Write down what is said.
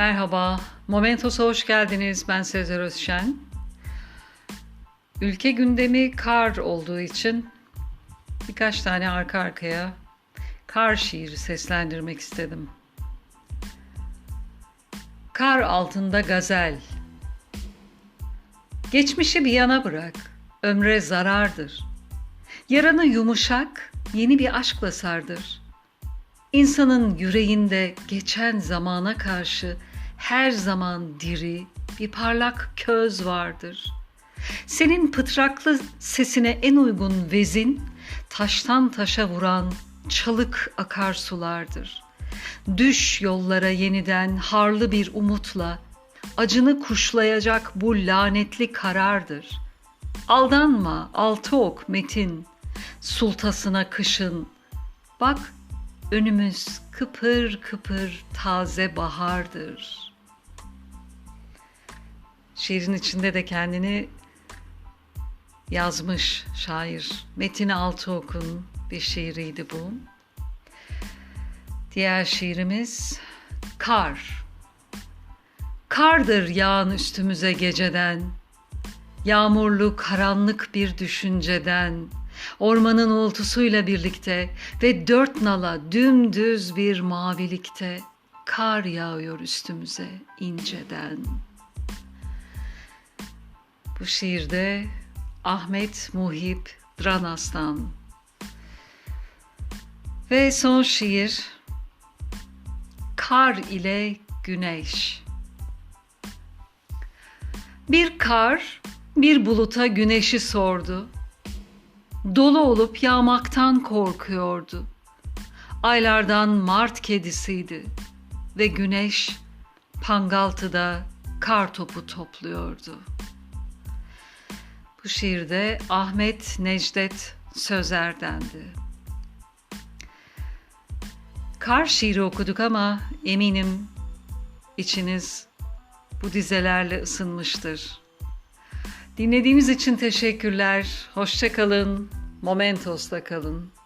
Merhaba, Momentos'a hoş geldiniz. Ben Sezer Özşen. Ülke gündemi kar olduğu için birkaç tane arka arkaya kar şiiri seslendirmek istedim. Kar altında gazel. Geçmişi bir yana bırak, ömre zarardır. Yaranı yumuşak, yeni bir aşkla sardır. İnsanın yüreğinde geçen zamana karşı her zaman diri bir parlak köz vardır. Senin pıtraklı sesine en uygun vezin taştan taşa vuran çalık akarsulardır. Düş yollara yeniden harlı bir umutla acını kuşlayacak bu lanetli karardır. Aldanma altı ok metin sultasına kışın. Bak önümüz kıpır kıpır taze bahardır. Şiirin içinde de kendini yazmış şair Metin Altıok'un bir şiiriydi bu. Diğer şiirimiz Kar. Kardır yağan üstümüze geceden, yağmurlu karanlık bir düşünceden, ormanın uğultusuyla birlikte ve dört nala dümdüz bir mavilikte kar yağıyor üstümüze inceden. Bu şiirde Ahmet Muhip Dranas'tan. Ve son şiir Kar ile Güneş. Bir kar bir buluta güneşi sordu. Dolu olup yağmaktan korkuyordu. Aylardan Mart kedisiydi ve güneş Pangaltı'da kar topu topluyordu. Bu şiirde Ahmet Necdet Sözer'dendi. Kar şiiri okuduk ama eminim içiniz bu dizelerle ısınmıştır. Dinlediğiniz için teşekkürler. Hoşça kalın. Momentos'ta kalın.